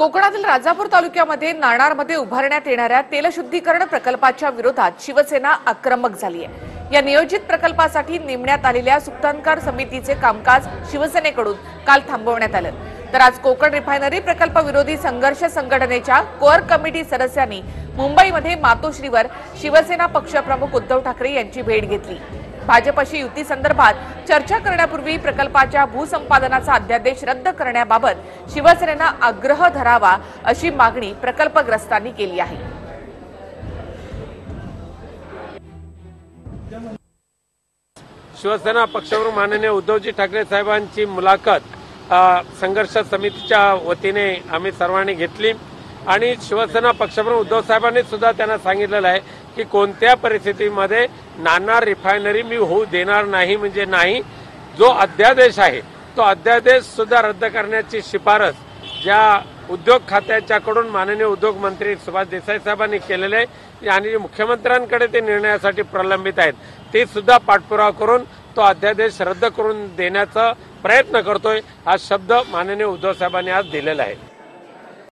कोकणातील राजापूर तालुक्यामध्ये नाणारमध्ये उभारण्यात येणाऱ्या तेलशुद्धीकरण प्रकल्पाच्या विरोधात शिवसेना आक्रमक झाली आहे या नियोजित प्रकल्पासाठी नेमण्यात आलेल्या सुक्तांकार समितीचे कामकाज शिवसेनेकडून काल थांबवण्यात आलं. तर आज कोकण रिफायनरी प्रकल्प विरोधी संघर्ष संघटनेच्या कोअर कमिटी सदस्यांनी मुंबईमध्ये मातोश्रीवर शिवसेना पक्षप्रमुख उद्धव ठाकरे यांची भेट घेतली. भाजपशी युती संदर्भात चर्चा करण्यापूर्वी प्रकल्पाच्या भूसंपादनाचा अध्यादेश रद्द करण्याबाबत शिवसेनेनं आग्रह धरावा अशी मागणी प्रकल्पग्रस्तांनी केली आहे. शिवसेना पक्षप्रमुख माननीय उद्धवजी ठाकरे साहेबांची मुलाखत संघर्ष समितीच्या वतीने आम्ही सर्वांनी घेतली. आणि शिवसेना पक्षप्रमुख उद्धव साहेबांनी सुद्धा त्यांना सांगितलेलं आहे की कोणत्या परिस्थितीमध्ये नाणार रिफायनरी मी होऊ देणार नाही म्हणजे नाही. जो अध्यादेश आहे तो अध्यादेश सुद्धा रद्द करण्याची शिफारस ज्या उद्योग खात्याच्याकडून माननीय उद्योग मंत्री सुभाष देसाई साहेबांनी केलेले आहे आणि मुख्यमंत्र्यांकडे ते निर्णयासाठी प्रलंबित आहेत. ते सुद्धा पाठपुरावा करून तो अध्यादेश रद्द करून देण्याचा प्रयत्न करतोय हा शब्द माननीय उद्धव साहेबांनी आज दिलेला आहे.